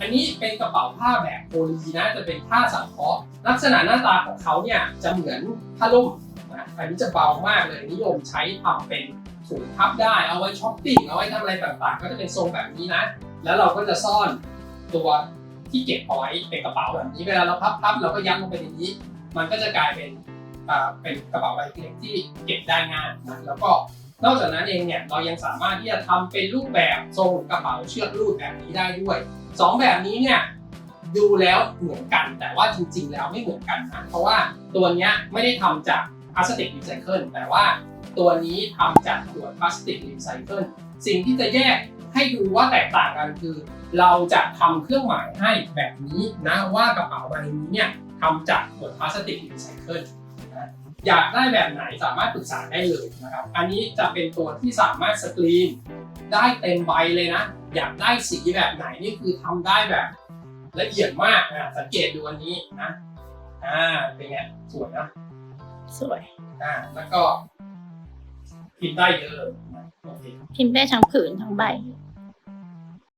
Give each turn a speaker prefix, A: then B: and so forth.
A: อันนี้เป็นกระเป๋าผ้าแบบโพลีนะจะเป็นผ้าสังเคราะห์ลักษณะหน้าตาของเขาเนี่ยจะเหมือนผ้าล่มนะอันนี้จะเบามากเลยนิยมใช้ทำเป็นถุงพับได้เอาไว้ช้อปปิ้งเอาไว้ทำอะไรต่างๆ ก็จะเป็นทรงแบบนี้นะ แล้วเราก็จะซ่อนตัวที่เก็บเอาไว้เป็นกระเป๋าแบบนี้เวลาเราพับๆเราก็ยัดลงไปในนี้ มันก็จะกลายเป็นเป็นกระเป๋าใบเล็กที่เก็บได้ง่ายนะแล้วก็ นอกจากนั้นเองเนี่ยเรายังสามารถที่จะทำเป็นรูปแบบทรงกระเป๋าเชือกรูดแบบนี้ได้ด้วยสองแบบนี้เนี่ยดูแล้วเหมือนกัน แต่ว่าจริง ๆ แล้วไม่เหมือนกันนะเพราะว่าตัวเนี้ยไม่ได้ทำจากพลาสติกรีไซเคิลแต่ว่าตัวนี้ทำจากขวดพลาสติกรีไซเคิลสิ่งที่จะแยกให้ดูว่าแตกต่างกันคือ เราจะทำเครื่องหมายให้แบบนี้นะว่ากระเป๋าใบนี้เนี่ยทำจากขวดพลาสติกรีไซเคิล นะอยากได้แบบไหนสามารถปรึกษาได้เลยนะครับ อันนี้จะเป็นตัวที่สามารถสกรีนได้เต็มใบเลยนะ อยากได้สีแบบไหนนี่คือทำได้แบบละเอียดมากนะสังเกตดูอันนี้นะอ่าเป็นไงสวยนะ
B: สวย
A: อ่าแล้วก็พิมพ์ได้เยอะเลยนะโอเค
B: พิมพ์ได้ทั้งผืนทั้งใบ